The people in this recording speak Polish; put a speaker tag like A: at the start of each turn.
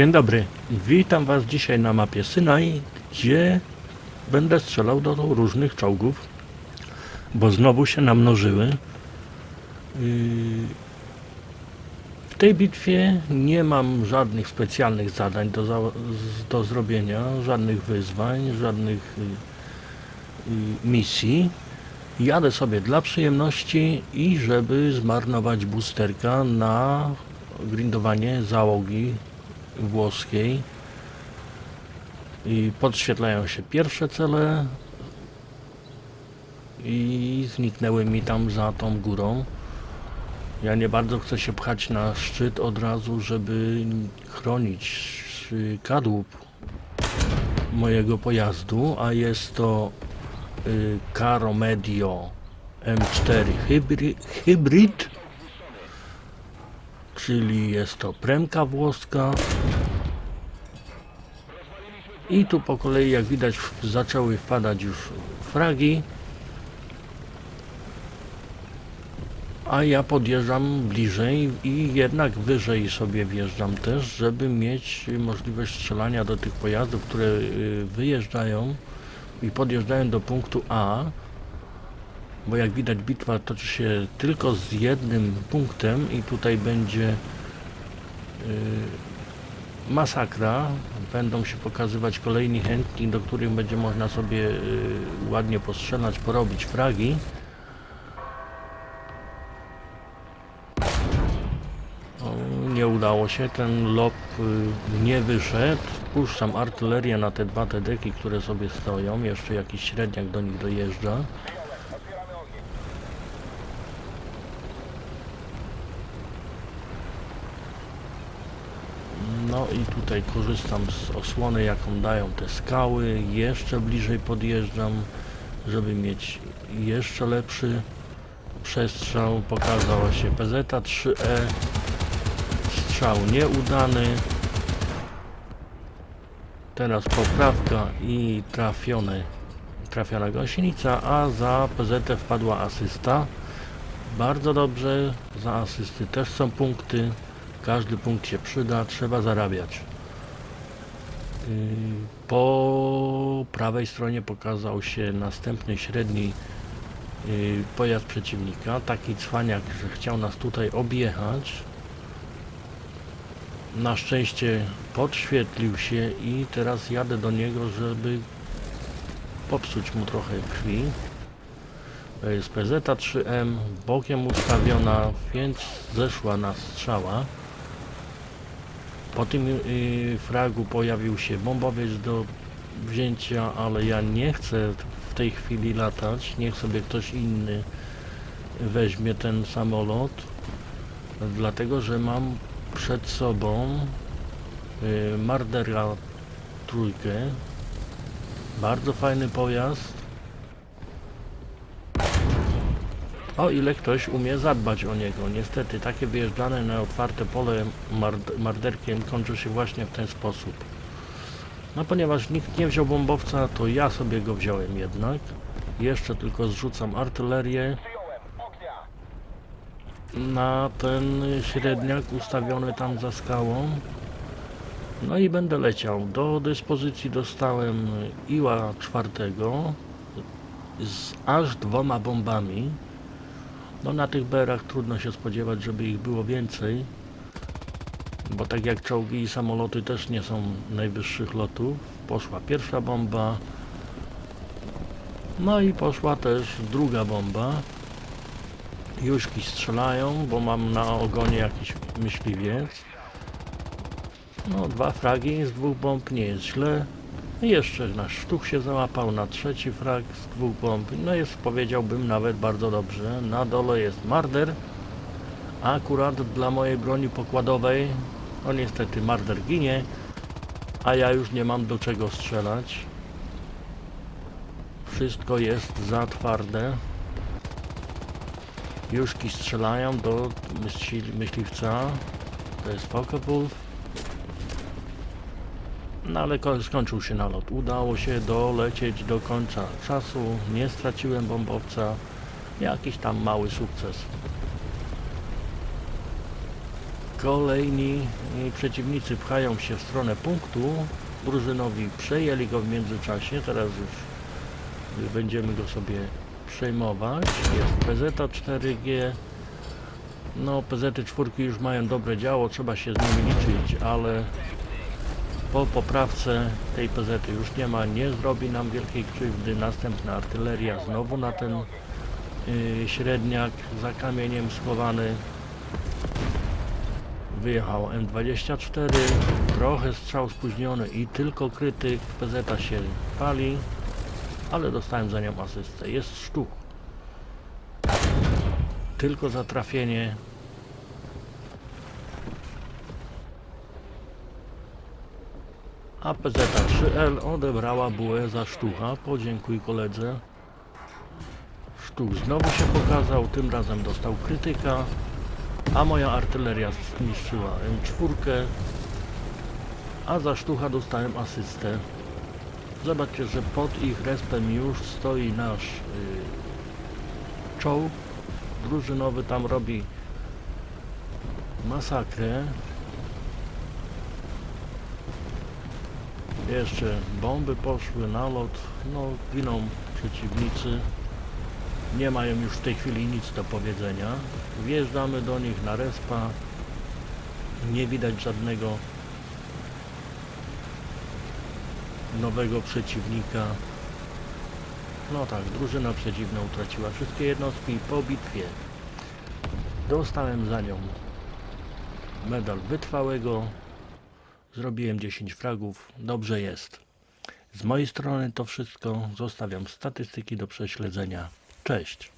A: Dzień dobry. Witam Was dzisiaj na mapie Synaj, gdzie będę strzelał do różnych czołgów, bo znowu się namnożyły. Yy, W tej bitwie nie mam żadnych specjalnych zadań do, do zrobienia, żadnych wyzwań, żadnych yy, yy, misji. Jadę sobie dla przyjemności i żeby zmarnować boosterka na grindowanie załogi włoskiej i podświetlają się pierwsze cele i zniknęły mi tam za tą górą. Ja nie bardzo chcę się pchać na szczyt od razu, żeby chronić kadłub mojego pojazdu, a jest to y, Caro Medio M4 hybry, Hybrid, czyli jest to premka włoska. I tu po kolei, jak widać, zaczęły wpadać już fragi. A ja podjeżdżam bliżej i jednak wyżej sobie wjeżdżam też, żeby mieć możliwość strzelania do tych pojazdów, które y, wyjeżdżają i podjeżdżają do punktu A. Bo jak widać bitwa toczy się tylko z jednym punktem i tutaj będzie y, masakra. Będą się pokazywać kolejni chętni, do których będzie można sobie y, ładnie postrzelać, porobić fragi. Nie udało się, ten lob y, nie wyszedł. Puszczam artylerię na te dwa tedeki, które sobie stoją. Jeszcze jakiś średniak do nich dojeżdża. No i tutaj korzystam z osłony, jaką dają te skały. Jeszcze bliżej podjeżdżam, żeby mieć jeszcze lepszy przestrzał. Pokazała się PZ-3E. Strzał nieudany. Teraz poprawka i trafiony, trafiona gąsienica, a za PZ wpadła asysta. Bardzo dobrze, za asysty też są punkty. Każdy punkt się przyda, trzeba zarabiać. Yy, Po prawej stronie pokazał się następny średni yy, pojazd przeciwnika. Taki cwaniak, że chciał nas tutaj objechać. Na szczęście podświetlił się i teraz jadę do niego, żeby popsuć mu trochę krwi. To jest PZ-3M, bokiem ustawiona, więc zeszła na strzała. Po tym y, fragu pojawił się bombowiec do wzięcia, ale ja nie chcę w tej chwili latać. Niech sobie ktoś inny weźmie ten samolot, dlatego że mam przed sobą y, Mardera trójkę. Bardzo fajny pojazd. O ile ktoś umie zadbać o niego. Niestety takie wyjeżdżane na otwarte pole mard marderkiem kończy się właśnie w ten sposób. No ponieważ nikt nie wziął bombowca, to ja sobie go wziąłem jednak. Jeszcze tylko zrzucam artylerię na ten średniak ustawiony tam za skałą. No i będę leciał. Do dyspozycji dostałem Iła czwartego z aż dwoma bombami. No na tych berach trudno się spodziewać, żeby ich było więcej. Bo tak jak czołgi i samoloty też nie są najwyższych lotów. Poszła pierwsza bomba. No i poszła też druga bomba. Jużki strzelają, bo mam na ogonie jakiś myśliwiec. No dwa fragi z dwóch bomb nie jest źle. I jeszcze nasz sztuk się załapał na trzeci frag z dwóch bomb. No jest powiedziałbym nawet bardzo dobrze. Na dole jest marder. Akurat dla mojej broni pokładowej, no niestety marder ginie, a ja już nie mam do czego strzelać. Wszystko jest za twarde. Jużki strzelają do myśli, myśliwca. To jest Focke-Wulf. No ale ko- skończył się nalot. Udało się dolecieć do końca czasu. Nie straciłem bombowca. Jakiś tam mały sukces. Kolejni y, przeciwnicy pchają się w stronę punktu. Drużynowi przejęli go w międzyczasie. Teraz już y, będziemy go sobie przejmować. Jest PZ 4G. No, PZ 4 już mają dobre działo, trzeba się z nimi liczyć, ale po poprawce tej PZ już nie ma, nie zrobi nam wielkiej krzywdy. Następna artyleria znowu na ten y, średniak za kamieniem schowany. Wyjechał M24, trochę strzał spóźniony i tylko krytyk PZ się pali, ale dostałem za nią asystę. Jest sztuk. Tylko za trafienie. A PZ3L odebrała bułę za sztucha. Podziękuj koledze. Sztuk znowu się pokazał, tym razem dostał krytyka, a moja artyleria zniszczyła M4, a za sztucha dostałem asystę. Zobaczcie, że pod ich respem już stoi nasz yy, czołg drużynowy, tam robi masakrę. Jeszcze bomby poszły, nalot, no giną przeciwnicy. Nie mają już w tej chwili nic do powiedzenia. Wjeżdżamy do nich na respa. Nie widać żadnego nowego przeciwnika. No tak, drużyna przeciwna utraciła wszystkie jednostki po bitwie. Dostałem za nią medal wytrwałego. Zrobiłem 10 fragów. Dobrze jest. Z mojej strony to wszystko. Zostawiam statystyki do prześledzenia. Cześć.